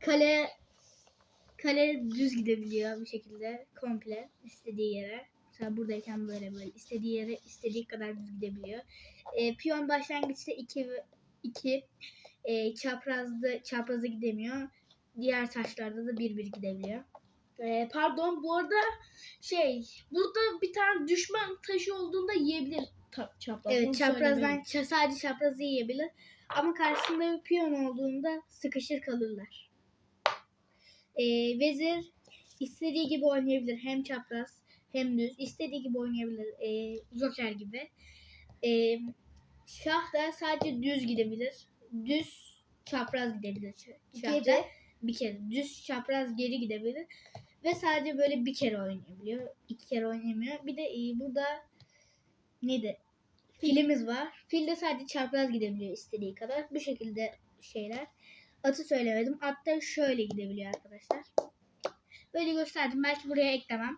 kale kale düz gidebiliyor bu şekilde komple istediği yere. Mesela buradayken böyle böyle istediği yere istediği kadar düz gidebiliyor. E, piyon başlangıçta 2 2 e, çaprazda çaprazda gidemiyor. Diğer taşlarda da bir bir gidebiliyor. Ee, pardon bu arada şey burada bir tane düşman taşı olduğunda yiyebilir çapraz. Evet çaprazdan sadece çaprazı yiyebilir. Ama karşısında bir piyon olduğunda sıkışır kalırlar. Ee, vezir istediği gibi oynayabilir. Hem çapraz hem düz. istediği gibi oynayabilir. Ee, Joker gibi. Ee, şah da sadece düz gidebilir. Düz çapraz gidebilir. ş- şahta. Geri. Bir kere. Düz çapraz geri gidebilir. Ve sadece böyle bir kere oynayabiliyor. İki kere oynayamıyor. Bir de e, burada neydi? Filimiz var. Fil de sadece çapraz gidebiliyor istediği kadar. Bu şekilde şeyler. Atı söylemedim. At da şöyle gidebiliyor arkadaşlar. Böyle gösterdim. Belki buraya eklemem.